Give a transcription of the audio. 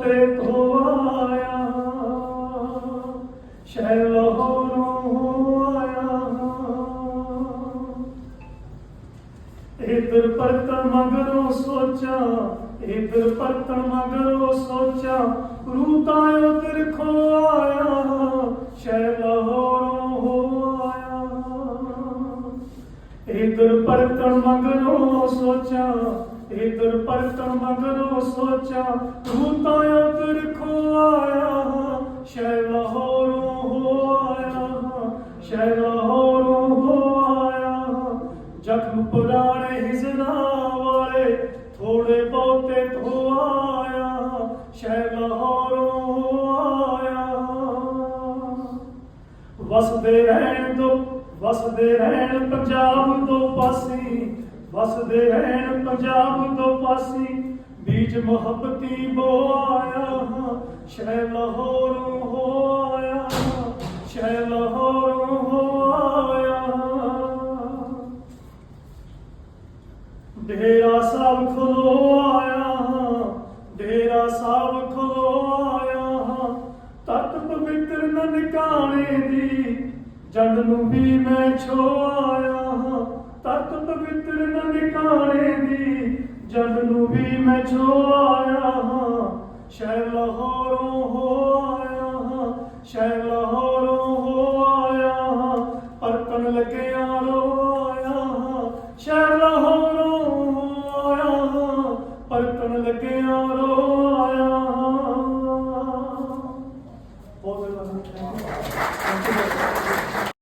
ਤੇਰੇ ਧੋਵਾਇਆ ਸ਼ਹਿਰ ਲਾਹੌਰੋਂ ਆਇਆ। ਇਧਰ ਪਰਤਨ ਮਗਰੋਂ ਸੋਚਾਂ, ਇਧਰ ਪਰਤਨ ਮਗਰੋਂ ਸੋਚਾਂ ਰੂਹ ਤਾਂ ਉਧਰ ਖੋ ਆਇਆ। ਸ਼ਹਿਰ ਲਾਹੌਰੋਂ ਹੋ ਆਇਆ। ਇਧਰ ਪਰਤਨ ਮਗਰੋਂ ਸੋਚਾਂ ਇਧਰ ਪਰਤਣ ਮਗਰੋਂ ਸੋਚਾਂ ਤੂੰ ਤਾਂ ਉਧਰ ਖੋ ਆਇਆ ਸ਼ੈ ਲਾਹੌਰੋਂ ਹੋ ਆਇਆ ਸ਼ੈ ਲਾਹੌਰੋਂ ਹੋ ਆਇਆ ਜ਼ਖਮ ਪੁਰਾਣੇ ਹਿਜ਼ਨਾ ਵਾਲੇ ਥੋੜੇ ਬਹੁਤੇ ਧੋ ਆਇਆ ਸ਼ੈ ਲਾਹੌਰੋਂ ਹੋ ਆਇਆ ਵਸਦੇ ਰਹਿਣ ਦੋ, ਵਸਦੇ ਰਹਿਣ ਪੰਜਾਬ ਦੋ ਪਾਸੀ। ਵਸਦੇ ਰਹਿਣ ਪੰਜਾਬ ਤੋਂ ਪਾਸੀ ਬੀਜ ਮੁਹੱਬਤੀ ਬੋ ਸ਼ਹਿ ਲਾਹੌਰੋਂ ਹੋ ਸ਼ਹਿ ਲਾਹੌਰੋਂ ਹੋ ਡੇਰਾ ਸਾਹਿਬ ਖਲੋ ਆਇਆ ਡੇਰਾ ਸਾਹਿਬ ਖਲੋ ਆਇਆ ਤਤ ਪਵਿੱਤਰ ਨਨਕਾਣੇ ਦੀ ਜੰਡ ਨੂੰ ਵੀ ਮੈਂ ਛੋ ਆਇਆ ਤਤ ਪਵਿੱਤਰ ਨਨ ਜਨ ਨੂੰ ਵੀ ਮੈਂ ਛੋਇਆ ਹਾਂ। ਸ਼ਹਿਰ ਲਾਹੌਰੋਂ ਹੋ ਆਇਆ ਹਾਂ। ਸ਼ਹਿਰ ਲਾਹੌਰੋਂ ਹੋ ਆਇਆ ਹਾਂ। ਪਰਤਨ ਲੱਗਿਆ ਰੋ ਆਇਆ ਹਾਂ। ਸ਼ਹਿਰ ਲਾਹੌਰੋਂ ਹੋ ਆਇਆ ਹਾਂ। ਪਰਤਨ ਲੱਗਿਆ ਰੋ